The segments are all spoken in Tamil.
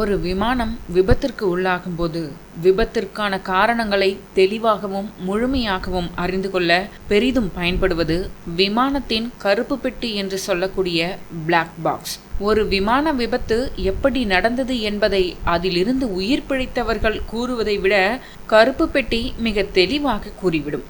ஒரு விமானம் விபத்திற்கு உள்ளாகும்போது விபத்திற்கான காரணங்களை தெளிவாகவும் முழுமையாகவும் அறிந்து கொள்ள பெரிதும் பயன்படுவது விமானத்தின் கருப்பு பெட்டி என்று சொல்லக்கூடிய பிளாக் பாக்ஸ் ஒரு விமான விபத்து எப்படி நடந்தது என்பதை அதிலிருந்து உயிர் பிழைத்தவர்கள் கூறுவதை விட கருப்பு பெட்டி மிக தெளிவாக கூறிவிடும்.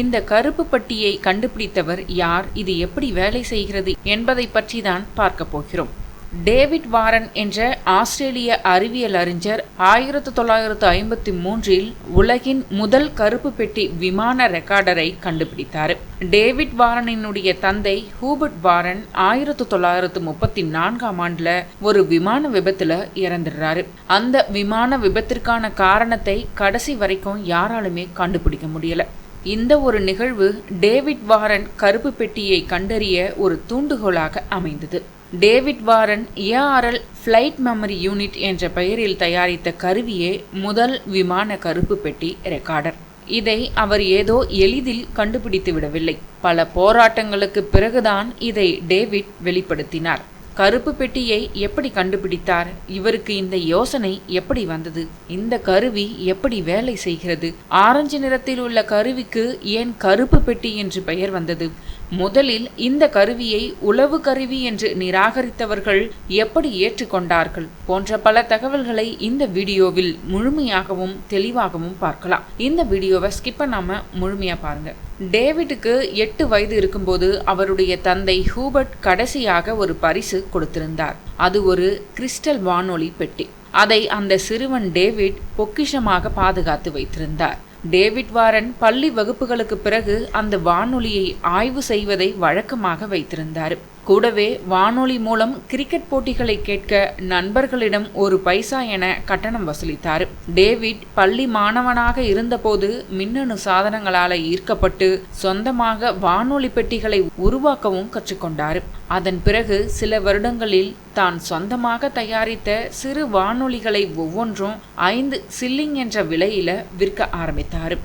இந்த கருப்பு பட்டியை கண்டுபிடித்தவர் யார் இது எப்படி வேலை செய்கிறது என்பதை பற்றி தான் பார்க்க போகிறோம். டேவிட் வாரன் என்ற ஆஸ்திரேலிய அறிவியல் அறிஞர் ஆயிரத்து தொள்ளாயிரத்து ஐம்பத்தி மூன்றில் உலகின் முதல் கருப்பு பெட்டி விமான ரெக்கார்டரை கண்டுபிடித்தார். டேவிட் வாரனினுடைய தந்தை ஹூபர்ட் வாரன் ஆயிரத்து தொள்ளாயிரத்து முப்பத்தி நான்காம் ஆண்டுல ஒரு விமான விபத்துல இறந்துடுறாரு. அந்த விமான விபத்திற்கான காரணத்தை கடைசி வரைக்கும் யாராலுமே கண்டுபிடிக்க முடியல. இந்த ஒரு நிகழ்வு டேவிட் வாரன் கருப்பு பெட்டியை கண்டறிய ஒரு தூண்டுகோலாக அமைந்தது. David Warren ARL flight memory unit என்ற பெயரில் தயாரித்த கருவியே முதல் விமான கருப்பு பெட்டி ரெக்கார்டர் இதை அவர் ஏதோ எளிதில் கண்டுபிடித்து விடவில்லை. பல போராட்டங்களுக்கு பிறகுதான் இதை டேவிட் வெளிப்படுத்தினார். கருப்பு பெட்டியை எப்படி கண்டுபிடித்தார்? இவருக்கு இந்த யோசனை எப்படி வந்தது? இந்த கருவி எப்படி வேலை செய்கிறது? ஆரஞ்சு நிறத்தில் உள்ள கருவிக்கு ஏன் கருப்பு பெட்டி என்று பெயர் வந்தது? முதலில் இந்த கருவியை உளவு கருவி என்று நிராகரித்தவர்கள் எப்படி ஏற்றுக்கொண்டார்கள் போன்ற பல தகவல்களை இந்த வீடியோவில் முழுமையாகவும் தெளிவாகவும் பார்க்கலாம். இந்த வீடியோவை ஸ்கிப் பண்ணாம முழுமையா பாருங்க. டேவிட்டுக்கு எட்டு வயது இருக்கும்போது அவருடைய தந்தை ஹூபர்ட் கடைசியாக ஒரு பரிசு கொடுத்திருந்தார். அது ஒரு கிறிஸ்டல் வானொலி பெட்டி. அதை அந்த சிறுவன் டேவிட் பொக்கிஷமாக பாதுகாத்து வைத்திருந்தார். டேவிட் வாரன் பள்ளி வகுப்புகளுக்கு பிறகு அந்த வானொலியை ஆய்வு செய்வதை வழக்கமாக வைத்திருந்தார். கூடவே வானொலி மூலம் கிரிக்கெட் போட்டிகளை கேட்க நண்பர்களிடம் ஒரு பைசா என கட்டணம் வசூலித்தார். டேவிட் பள்ளி மாணவனாக இருந்தபோது மின்னணு சாதனங்களால் ஈர்க்கப்பட்டு சொந்தமாக வானொலி பெட்டிகளை உருவாக்கவும் கற்றுக்கொண்டார். அதன் பிறகு சில வருடங்களில் தான் சொந்தமாக தயாரித்த சிறு வானொலிகளை ஒவ்வொன்றும் ஐந்து சில்லிங் என்ற விலையில விற்க ஆரம்பித்தார்.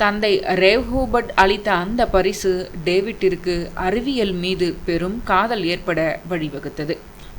தந்தை ரேவ் ஹூபர்ட் அளித்த அந்த பரிசு டேவிட்டிற்கு அறிவியல் மீது பெரும் காதல் ஏற்பட வழிவகுத்தது.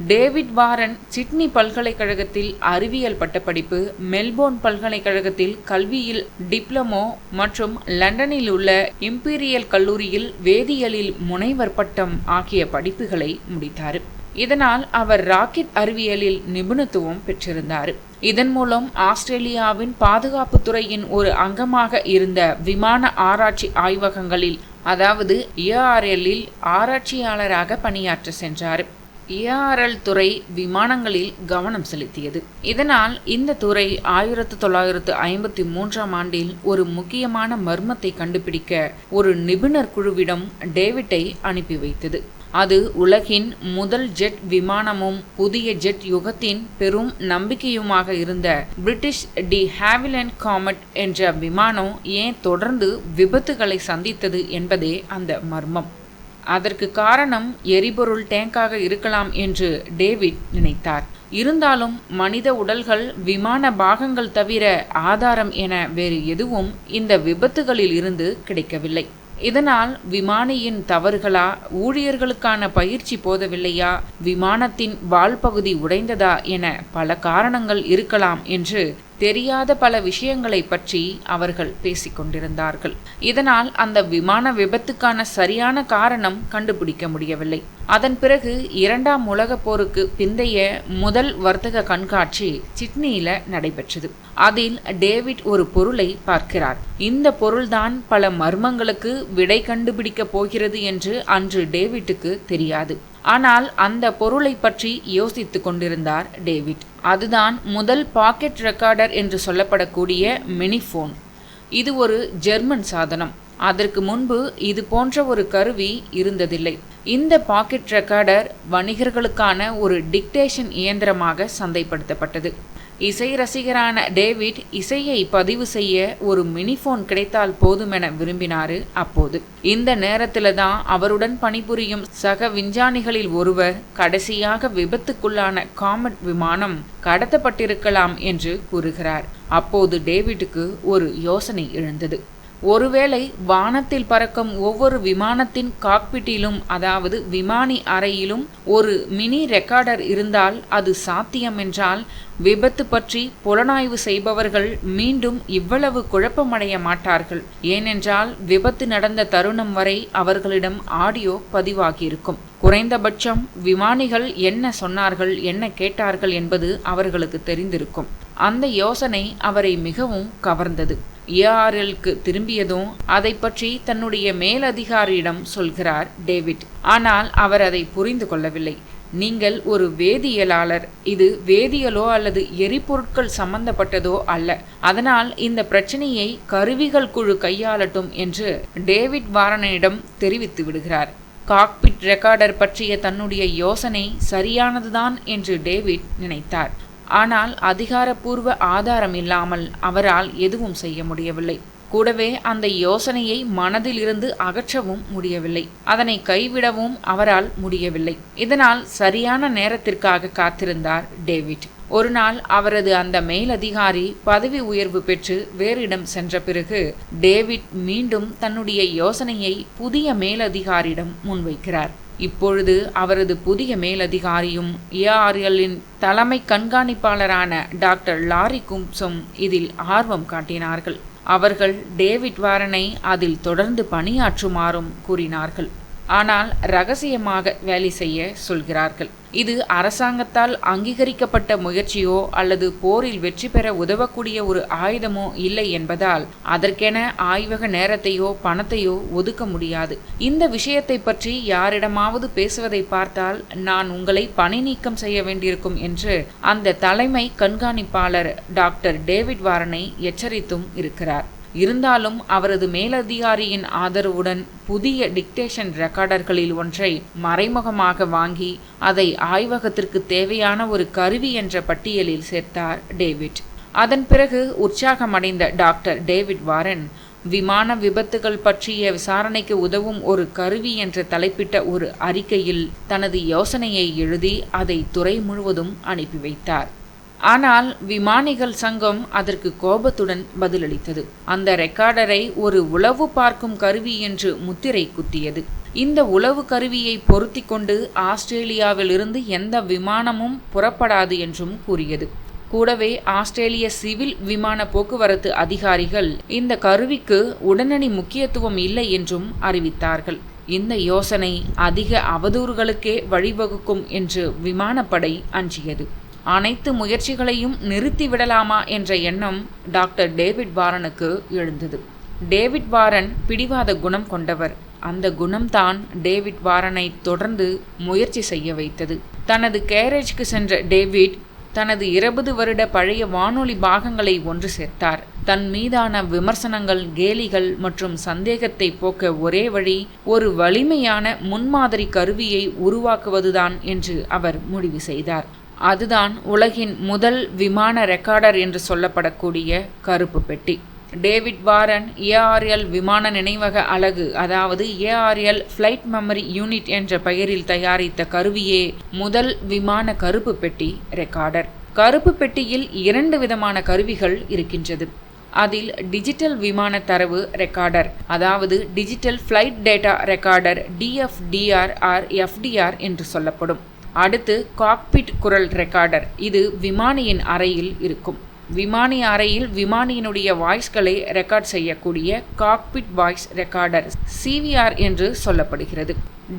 டேவிட் வாரன் சிட்னி பல்கலைக்கழகத்தில் அறிவியல் பட்டப்படிப்பு மெல்போர்ன் பல்கலைக்கழகத்தில் கல்வியில் டிப்ளமோ மற்றும் லண்டனில் உள்ள இம்பீரியல் கல்லூரியில் வேதியியலில் முனைவர் பட்டம் ஆகிய படிப்புகளை முடித்தார். இதனால் அவர் ராக்கெட் அறிவியலில் நிபுணத்துவம் பெற்றிருந்தார். இதன் மூலம் ஆஸ்திரேலியாவின் பாதுகாப்பு துறையின் ஒரு அங்கமாக இருந்த விமான ஆராய்ச்சி ஆய்வகங்களில் அதாவது ஏஆர்எல்லில் ஆராய்ச்சியாளராக பணியாற்ற சென்றார். ஏஆர்எல் துறை விமானங்களில் கவனம் செலுத்தியது. இதனால் இந்த துறை ஆயிரத்து தொள்ளாயிரத்து ஐம்பத்தி மூன்றாம் ஆண்டில் ஒரு முக்கியமான மர்மத்தை கண்டுபிடிக்க ஒரு நிபுணர் குழுவிடம் டேவிட்டை அனுப்பி வைத்தது. அது உலகின் முதல் ஜெட் விமானமும் புதிய ஜெட் யுகத்தின் பெரும் நம்பிக்கையுமாக இருந்த பிரிட்டிஷ் டி ஹாவிலன் காமெட் என்ற விமானம் ஏன் தொடர்ந்து விபத்துகளை சந்தித்தது என்பதே அந்த மர்மம். அதற்கு காரணம் எரிபொருள் டேங்காக இருக்கலாம் என்று டேவிட் நினைத்தார். இருந்தாலும் மனித உடல்கள் விமான பாகங்கள் தவிர ஆதாரம் என வேறு எதுவும் இந்த விபத்துகளில் இருந்து கிடைக்கவில்லை. இதனால் விமானியின் தவறுகளா? ஊழியர்களுக்கான பயிற்சி போதவில்லையா? விமானத்தின் வால் பகுதி உடைந்ததா என பல காரணங்கள் இருக்கலாம் என்று தெரியாத பல விஷயங்களை பற்றி அவர்கள் பேசிக்கொண்டிருந்தார்கள். இதனால் அந்த விமான விபத்துக்கான சரியான காரணம் கண்டுபிடிக்க முடியவில்லை. அதன் பிறகு இரண்டாம் உலகப் போருக்கு பிந்தைய முதல் வர்த்தக கண்காட்சி சிட்னியில நடைபெற்றது. அதில் டேவிட் ஒரு பொருளை பார்க்கிறார். இந்த பொருள்தான் பல மர்மங்களுக்கு விடை கண்டுபிடிக்க போகிறது என்று அன்று டேவிட்டுக்கு தெரியாது. ஆனால் அந்த பொருளை பற்றி யோசித்துக் கொண்டிருந்தார் டேவிட். அதுதான் முதல் பாக்கெட் ரெக்கார்டர் என்று சொல்லப்படக்கூடிய மினிஃபோன் இது ஒரு ஜெர்மன் சாதனம். அதற்கு முன்பு இது போன்ற ஒரு கருவி இருந்ததில்லை. இந்த பாக்கெட் ரெக்கார்டர் வணிகர்களுக்கான ஒரு டிக்டேஷன் இயந்திரமாக சந்தைப்படுத்தப்பட்டது. இசை ரசிகரான டேவிட் இசையை பதிவு செய்ய ஒரு மினிஃபோன் கிடைத்தால் போதுமென விரும்பினாரு அப்போது. இந்த நேரத்தில் தான் அவருடன் பணிபுரியும் சக விஞ்ஞானிகளில் ஒருவர் கடைசியாக விபத்துக்குள்ளான காமெட் விமானம் கடத்தப்பட்டிருக்கலாம் என்று கூறுகிறார். அப்போது டேவிட்டுக்கு ஒரு யோசனை எழுந்தது. ஒருவேளை வானத்தில் பறக்கும் ஒவ்வொரு விமானத்தின் காக்பிட்டிலும் அதாவது விமானி அறையிலும் ஒரு மினி ரெக்கார்டர் இருந்தால் அது சாத்தியம் என்றால் விபத்து பற்றி புலனாய்வு செய்பவர்கள் மீண்டும் இவ்வளவு குழப்பமடைய மாட்டார்கள். ஏனென்றால் விபத்து நடந்த தருணம் வரை அவர்களிடம் ஆடியோ பதிவாகியிருக்கும். குறைந்தபட்சம் விமானிகள் என்ன சொன்னார்கள் என்ன கேட்டார்கள் என்பது அவர்களுக்கு தெரிந்திருக்கும். அந்த யோசனை அவரை மிகவும் கவர்ந்தது. ஏஆர்எல்க்கு திரும்பியதும் அதை பற்றி தன்னுடைய மேலதிகாரியிடம் சொல்கிறார் டேவிட். ஆனால் அவர் அதை புரிந்து கொள்ளவில்லை. நீங்கள் ஒரு வேதியியலாளர். இது வேதியியலோ அல்லது எரிபொருட்கள் சம்பந்தப்பட்டதோ அல்ல. அதனால் இந்த பிரச்சனையை கருவிகள் குழு கையாளட்டும் என்று டேவிட் வாரனிடம் தெரிவித்து விடுகிறார். காக்பிட் ரெக்கார்டர் பற்றிய தன்னுடைய யோசனை சரியானதுதான் என்று டேவிட் நினைத்தார். ஆனால் அதிகாரப்பூர்வ ஆதாரம் இல்லாமல் அவரால் எதுவும் செய்ய முடியவில்லை. கூடவே அந்த யோசனையை மனதிலிருந்து அகற்றவும் முடியவில்லை. அதனை கைவிடவும் அவரால் முடியவில்லை. இதனால் சரியான நேரத்திற்காக காத்திருந்தார் டேவிட். ஒரு நாள் அவரது அந்த மேலதிகாரி பதவி உயர்வு பெற்று வேறிடம் சென்ற பிறகு டேவிட் மீண்டும் தன்னுடைய யோசனையை புதிய மேலதிகாரியிடம் முன்வைக்கிறார். இப்பொழுது அவரது புதிய மேலதிகாரியும் ஏஆர்எல்லின் தலைமை கண்காணிப்பாளரான டாக்டர் லாரி கும்சும் இதில் ஆர்வம் காட்டினார்கள். அவர்கள் டேவிட் வாரனை அதில் தொடர்ந்து பணியாற்றுமாறும் கூறினார்கள். ஆனால் ரகசியமாக வேலை செய்ய சொல்கிறார்கள். இது அரசாங்கத்தால் அங்கீகரிக்கப்பட்ட முயற்சியோ அல்லது போரில் வெற்றி பெற உதவக்கூடிய ஒரு ஆயுதமோ இல்லை என்பதால் அதற்கென ஆய்வக நேரத்தையோ பணத்தையோ ஒதுக்க முடியாது. இந்த விஷயத்தை பற்றி யாரிடமாவது பேசுவதை பார்த்தால் நான் உங்களை பணி நீக்கம் செய்ய வேண்டியிருக்கும் என்று அந்த தலைமை கண்காணிப்பாளர் டாக்டர் டேவிட் வாரனை எச்சரித்தும் இருக்கிறார். இருந்தாலும் அவரது மேலதிகாரியின் ஆதரவுடன் புதிய டிக்டேஷன் ரெக்கார்டர்களில் ஒன்றை மறைமுகமாக வாங்கி அதை ஆய்வகத்திற்கு தேவையான ஒரு கருவி என்ற பட்டியலில் சேர்த்தார் டேவிட். அதன் பிறகு உற்சாகமடைந்த டாக்டர் டேவிட் வாரன் விமான விபத்துகள் பற்றிய விசாரணைக்கு உதவும் ஒரு கருவி என்று தலைப்பிட்ட ஒரு அறிக்கையில் தனது யோசனையை எழுதி அதை துறை முழுவதும் அனுப்பி வைத்தார். ஆனால் விமானிகள் சங்கம் அதற்கு கோபத்துடன் பதிலளித்தது. அந்த ரெக்கார்டரை ஒரு உளவு பார்க்கும் கருவி என்று முத்திரை குத்தியது. இந்த உளவு கருவியை பொருத்தி கொண்டு ஆஸ்திரேலியாவிலிருந்து எந்த விமானமும் புறப்படாது என்றும் கூறியது. கூடவே ஆஸ்திரேலிய சிவில் விமான போக்குவரத்து அதிகாரிகள் இந்த கருவிக்கு உடனடி முக்கியத்துவம் இல்லை என்றும் அறிவித்தார்கள். இந்த யோசனை அதிக அவதூறுகளுக்கே வழிவகுக்கும் என்று விமானப்படை அஞ்சியது. அனைத்து முயற்சிகளையும் நிறுத்திவிடலாமா என்ற எண்ணம் டாக்டர் டேவிட் வாரனுக்கு எழுந்தது. டேவிட் வாரன் பிடிவாத குணம் கொண்டவர். அந்த குணம்தான் டேவிட் வாரனை தொடர்ந்து முயற்சி செய்ய வைத்தது. தனது கேரேஜ்க்கு சென்ற டேவிட் தனது இருபது வருட பழைய வானொலி பாகங்களை ஒன்று சேர்த்தார். தன் மீதான விமர்சனங்கள் கேலிகள் மற்றும் சந்தேகத்தை போக்க ஒரே வழி ஒரு வலிமையான முன்மாதிரி கருவியை உருவாக்குவதுதான் என்று அவர் முடிவு செய்தார். அதுதான் உலகின் முதல் விமான ரெக்கார்டர் என்று சொல்லப்படக்கூடிய கருப்பு பெட்டி. டேவிட் வாரன் ஏஆர்எல் விமான நினைவக அலகு அதாவது ஏஆர்எல் ஃப்ளைட் மெமரி யூனிட் என்ற பெயரில் தயாரித்த கருவியே முதல் விமான கருப்பு பெட்டி ரெக்கார்டர். கருப்பு பெட்டியில் இரண்டு விதமான கருவிகள் இருக்கின்றது. அதில் டிஜிட்டல் விமான தரவு ரெக்கார்டர் அதாவது digital flight data recorder DFDR or FDR என்று சொல்லப்படும். அடுத்து காக்பிட் குரல் ரெக்கார்டர் இது விமானியின் அறையில் இருக்கும். விமானி அறையில் விமானியினுடைய வாய்ஸ்களை ரெக்கார்ட் செய்யக்கூடிய காக்பிட் வாய்ஸ் ரெக்கார்டர் சிவிஆர் என்று சொல்லப்படுகிறது.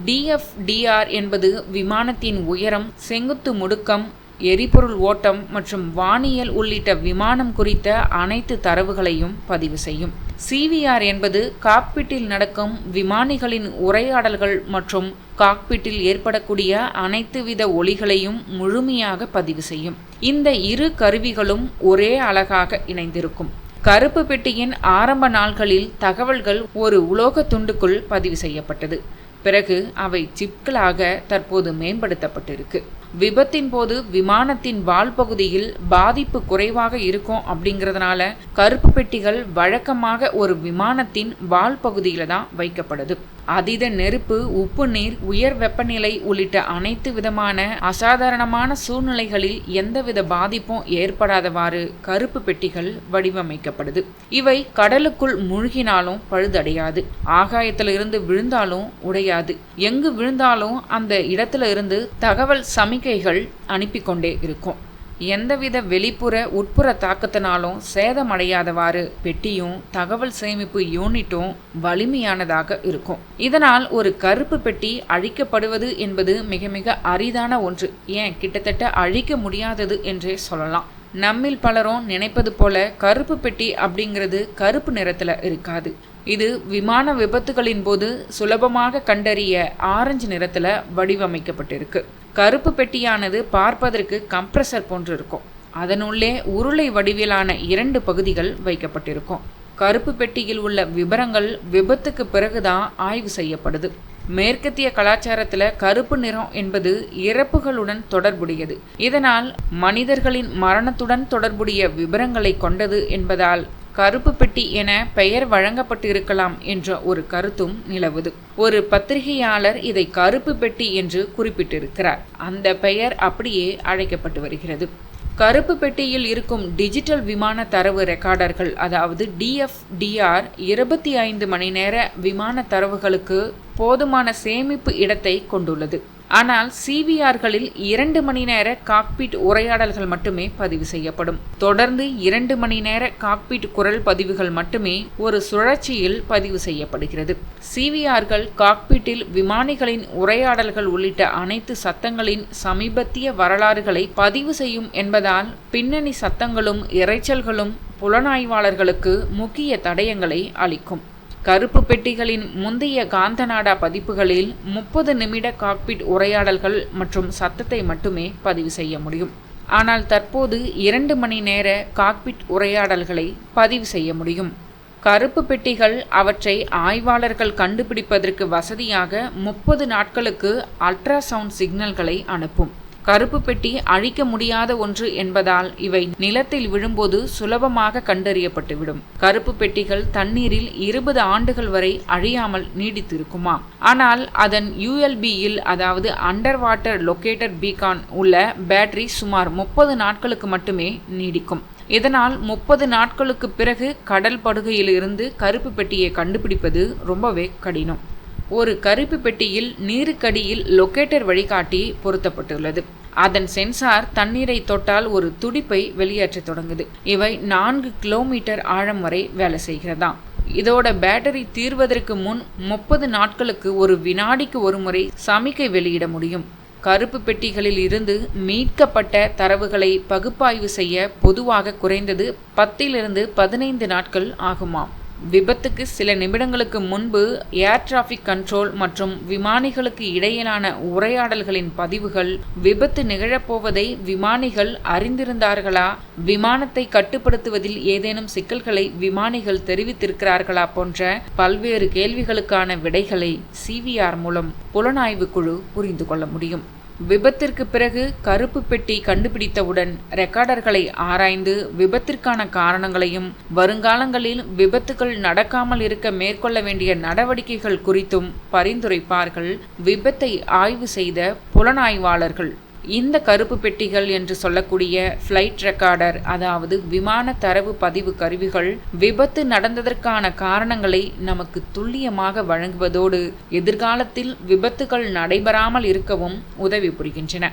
டிஎஃப்டிஆர் என்பது விமானத்தின் உயரம் செங்குத்து முடுக்கம் எரிபொருள் ஓட்டம் மற்றும் வானியல் உள்ளிட்ட விமானம் குறித்த அனைத்து தரவுகளையும் பதிவு செய்யும். சிவிஆர் என்பது காக்பிட்டில் நடக்கும் விமானிகளின் உரையாடல்கள் மற்றும் காக்பிட்டில் ஏற்படக்கூடிய அனைத்து வித ஒளிகளையும் முழுமையாக பதிவு செய்யும். இந்த இரு கருவிகளும் ஒரே அழகாக இணைந்திருக்கும். கருப்பு பெட்டியின் ஆரம்ப நாள்களில் தகவல்கள் ஒரு உலோக துண்டுக்குள் பதிவு செய்யப்பட்டது. பிறகு அவை சிப்களாக தற்போது மேம்படுத்தப்பட்டிருக்கு. விபத்தின் போது விமானத்தின் வால் பகுதியில் பாதிப்பு குறைவாக இருக்கும் அப்படிங்கிறதுனால கருப்பு பெட்டிகள் வழக்கமாக ஒரு விமானத்தின் வால் பகுதியில் தான் வைக்கப்படுது அதீத நெருப்பு உப்பு நீர் உயர் வெப்பநிலை உள்ளிட்ட அனைத்து விதமான அசாதாரணமான சூழ்நிலைகளில் எந்தவித பாதிப்பும் ஏற்படாதவாறு கருப்பு பெட்டிகள் வடிவமைக்கப்படுது. இவை கடலுக்குள் மூழ்கினாலும் பழுதடையாது. ஆகாயத்திலிருந்து விழுந்தாலும் உடையாது. எங்கு விழுந்தாலும் அந்த இடத்துல இருந்து தகவல் சமிக்கைகள் அனுப்பி கொண்டே இருக்கும். எந்தவித வெளிப்புற உட்புற தாக்கத்தினாலும் சேதமடையாதவாறு பெட்டியும் தகவல் சேமிப்பு யூனிட்டும் வலிமையானதாக இருக்கும். இதனால் ஒரு கருப்பு பெட்டி அழிக்கப்படுவது என்பது மிக மிக அரிதான ஒன்று. ஏன்? கிட்டத்தட்ட அழிக்க முடியாதது என்றே சொல்லலாம். நம்மில் பலரும் நினைப்பது போல கருப்பு பெட்டி அப்படிங்கிறது கருப்பு நிறத்துல இருக்காது. இது விமான விபத்துகளின் போது சுலபமாக கண்டறிய ஆரஞ்சு நிறத்துல வடிவமைக்கப்பட்டிருக்கு. கருப்பு பெட்டியானது பார்ப்பதற்கு கம்ப்ரஸர் போன்று இருக்கும் அதனுள்ளே உருளை வடிவிலான இரண்டு பகுதிகள் வைக்கப்பட்டிருக்கும். கருப்பு பெட்டியில் உள்ள விபரங்கள் விபத்துக்கு பிறகுதான் ஆய்வு செய்யப்படுது. மேற்கத்திய கலாச்சாரத்தில் கருப்பு நிறம் என்பது இறப்புகளுடன் தொடர்புடையது. இதனால் மனிதர்களின் மரணத்துடன் தொடர்புடைய விபரங்களை கொண்டது என்பதால் கருப்பு பெட்டி என பெயர் வழங்கப்பட்டிருக்கலாம் என்ற ஒரு கருத்தும் நிலவுது. ஒரு பத்திரிகையாளர் இதை கருப்பு பெட்டி என்று குறிப்பிட்டிருக்கிறார். அந்த பெயர் அப்படியே அழைக்கப்பட்டு வருகிறது. கருப்பு பெட்டியில் இருக்கும் டிஜிட்டல் விமான தரவு ரெக்கார்டர்கள் அதாவது டிஎஃப்டிஆர் இருபத்தி ஐந்து மணி நேர விமான தரவுகளுக்கு போதுமான சேமிப்பு இடத்தை கொண்டுள்ளது. ஆனால் சிவிஆர்களில் இரண்டு மணி நேர காக்பீட் உரையாடல்கள் மட்டுமே பதிவு செய்யப்படும். தொடர்ந்து இரண்டு மணி நேர காக்பீட் குரல் பதிவுகள் மட்டுமே ஒரு சுழற்சியில் பதிவு செய்யப்படுகிறது. சிவிஆர்கள் காக்பீட்டில் விமானிகளின் உரையாடல்கள் உள்ளிட்ட அனைத்து சத்தங்களின் சமீபத்திய வரலாறுகளை பதிவு செய்யும் என்பதால் பின்னணி சத்தங்களும் இறைச்சல்களும் புலனாய்வாளர்களுக்கு முக்கிய தடயங்களை அளிக்கும். கருப்பு பெட்டிகளின் முந்தைய காந்தநாடா பதிப்புகளில் முப்பது நிமிட காக்பிட் உரையாடல்கள் மற்றும் சத்தத்தை மட்டுமே பதிவு செய்ய முடியும். ஆனால் தற்போது இரண்டு மணி நேர காக்பிட் உரையாடல்களை பதிவு செய்ய முடியும். கருப்பு பெட்டிகள் அவற்றை ஆய்வாளர்கள் கண்டுபிடிப்பதற்கு வசதியாக முப்பது நாட்களுக்கு அல்ட்ராசவுண்ட் சிக்னல்களை அனுப்பும். கருப்பு பெட்டி அழிக்க முடியாத ஒன்று என்பதால் இவை நிலத்தில் விழும்போது சுலபமாக கண்டறியப்பட்டுவிடும். கருப்பு பெட்டிகள் தண்ணீரில் இருபது ஆண்டுகள் வரை அழியாமல் நீடித்திருக்குமா? ஆனால் அதன் யூஎல்பியில் அதாவது அண்டர் வாட்டர் லொக்கேட்டர் பீகான் உள்ள பேட்டரி சுமார் முப்பது நாட்களுக்கு மட்டுமே நீடிக்கும். இதனால் முப்பது நாட்களுக்கு பிறகு கடல் படுகையிலிருந்து கருப்பு பெட்டியை கண்டுபிடிப்பது ரொம்பவே கடினம். ஒரு கருப்பு பெட்டியில் நீருக்கடியில் லொக்கேட்டர் வழிகாட்டி பொருத்தப்பட்டுள்ளது. அதன் சென்சார் தண்ணீரை தொட்டால் ஒரு துடிப்பை வெளியேற்ற தொடங்குது. இவை நான்கு கிலோமீட்டர் ஆழம் வரை வேலை செய்கிறதாம் இதோட பேட்டரி தீர்வதற்கு முன் முப்பது நாட்களுக்கு ஒரு வினாடிக்கு ஒரு முறை சமிக்கை வெளியிட முடியும். கருப்பு பெட்டிகளில் இருந்து மீட்கப்பட்ட தரவுகளை பகுப்பாய்வு செய்ய பொதுவாக குறைந்தது பத்திலிருந்து பதினைந்து நாட்கள் ஆகுமாம். விபத்துக்கு சில நிமிடங்களுக்கு முன்பு ஏர் டிராஃபிக் கண்ட்ரோல் மற்றும் விமானிகளுக்கு இடையிலான உரையாடல்களின் பதிவுகள் விபத்து நிகழப்போவதை விமானிகள் அறிந்திருந்தார்களா? விமானத்தை கட்டுப்படுத்துவதில் ஏதேனும் சிக்கல்களை விமானிகள் தெரிவித்திருக்கிறார்களா போன்ற பல்வேறு கேள்விகளுக்கான விடைகளை சிவிஆர் மூலம் புலனாய்வு குழு புரிந்து கொள்ள முடியும். விபத்திற்கு பிறகு கருப்பு பெட்டி கண்டுபிடித்தவுடன் ரெக்கார்டர்களை ஆராய்ந்து விபத்திற்கான காரணங்களையும் வருங்காலங்களில் விபத்துகள் நடக்காமல் இருக்க மேற்கொள்ள வேண்டிய நடவடிக்கைகள் குறித்தும் பரிந்துரைப்பார்கள். விபத்தை ஆய்வு செய்த புலனாய்வாளர்கள். இந்த கருப்பு பெட்டிகள் என்று சொல்லக்கூடிய ஃப்ளைட் ரெக்கார்டர் அதாவது விமான தரவு பதிவு கருவிகள் விபத்து நடந்ததற்கான காரணங்களை நமக்கு துல்லியமாக வழங்குவதோடு எதிர்காலத்தில் விபத்துகள் நடைபெறாமல் இருக்கவும் உதவி புரிகின்றன.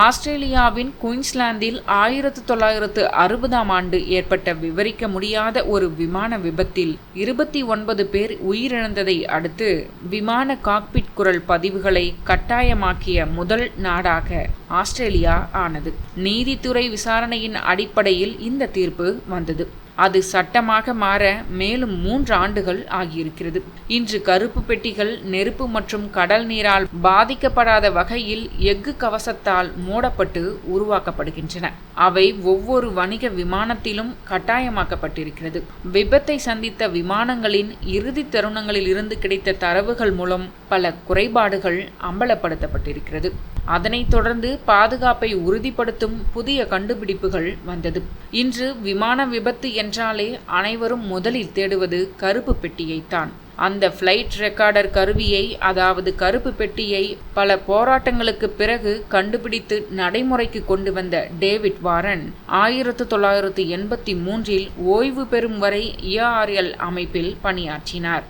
ஆஸ்திரேலியாவின் குயின்ஸ்லாந்தில் ஆயிரத்து தொள்ளாயிரத்து அறுபதாம் ஆண்டு ஏற்பட்ட விவரிக்க முடியாத ஒரு விமான விபத்தில் இருபத்தி ஒன்பது பேர் உயிரிழந்ததை அடுத்து விமான காக்பிட் குரல் பதிவுகளை கட்டாயமாக்கிய முதல் நாடாக ஆஸ்திரேலியா ஆனது. நீதித்துறை விசாரணையின் அடிப்படையில் இந்த தீர்ப்பு வந்தது. அது சட்டமாக மாற மேலும் மூன்று ஆண்டுகள் ஆகியிருக்கிறது. இன்று கருப்பு பெட்டிகள் நெருப்பு மற்றும் கடல் நீரால் பாதிக்கப்படாத வகையில் எஃகு கவசத்தால் மூடப்பட்டு உருவாக்கப்படுகின்றன. அவை ஒவ்வொரு வணிக விமானத்திலும் கட்டாயமாக்கப்பட்டிருக்கிறது. விபத்தை சந்தித்த விமானங்களின் இறுதி தருணங்களில் இருந்து கிடைத்த தரவுகள் மூலம் பல குறைபாடுகள் அம்பலப்படுத்தப்பட்டிருக்கிறது. அதனைத் தொடர்ந்து பாதுகாப்பை உறுதிப்படுத்தும் புதிய கண்டுபிடிப்புகள் வந்தது. இன்று விமான விபத்து என்றாலே அனைவரும் முதலில் தேடுவது கருப்பு பெட்டியைத்தான் அந்த ஃப்ளைட் ரெக்கார்டர் கருவியை அதாவது கருப்பு பெட்டியை பல போராட்டங்களுக்கு பிறகு கண்டுபிடித்து நடைமுறைக்கு கொண்டு வந்த டேவிட் வாரன் ஆயிரத்து தொள்ளாயிரத்து எண்பத்தி மூன்றில் ஓய்வு பெறும் வரை இஆர்எல் அமைப்பில் பணியாற்றினார்.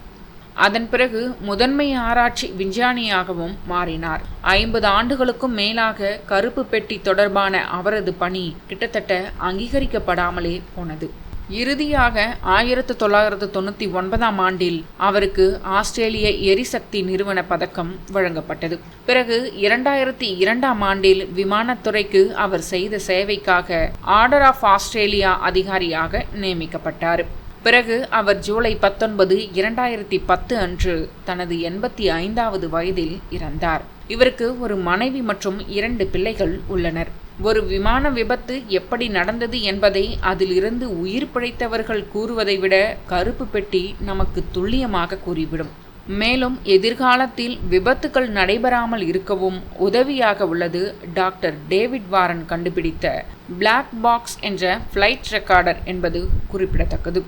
அதன் பிறகு முதன்மை ஆராய்ச்சி விஞ்ஞானியாகவும் மாறினார். ஐம்பது ஆண்டுகளுக்கும் மேலாக கருப்பு பெட்டி தொடர்பான அவரது பணி கிட்டத்தட்ட அங்கீகரிக்கப்படாமலே போனது. இறுதியாக ஆயிரத்து தொள்ளாயிரத்து தொண்ணூற்றி ஒன்பதாம் ஆண்டில் அவருக்கு ஆஸ்திரேலிய எரிசக்தி நிறுவன பதக்கம் வழங்கப்பட்டது. பிறகு இரண்டாயிரத்தி இரண்டாம் ஆண்டில் விமானத்துறைக்கு அவர் செய்த சேவைக்காக ஆர்டர் ஆஃப் ஆஸ்திரேலியா அதிகாரியாக நியமிக்கப்பட்டார். பிறகு அவர் ஜூலை பத்தொன்பது இரண்டாயிரத்தி பத்து அன்று தனது எண்பத்தி ஐந்தாவது வயதில் இறந்தார். இவருக்கு ஒரு மனைவி மற்றும் இரண்டு பிள்ளைகள் உள்ளனர். ஒரு விமான விபத்து எப்படி நடந்தது என்பதை அதிலிருந்து உயிர் பிழைத்தவர்கள் கூறுவதை விட கருப்பு பெட்டி நமக்கு துல்லியமாக கூறிவிடும். மேலும் எதிர்காலத்தில் விபத்துகள் நடைபெறாமல் இருக்கவும் உதவியாக உள்ளது டாக்டர் டேவிட் வாரன் கண்டுபிடித்த பிளாக் பாக்ஸ் என்ற ஃப்ளைட் ரெக்கார்டர் என்பது குறிப்பிடத்தக்கது.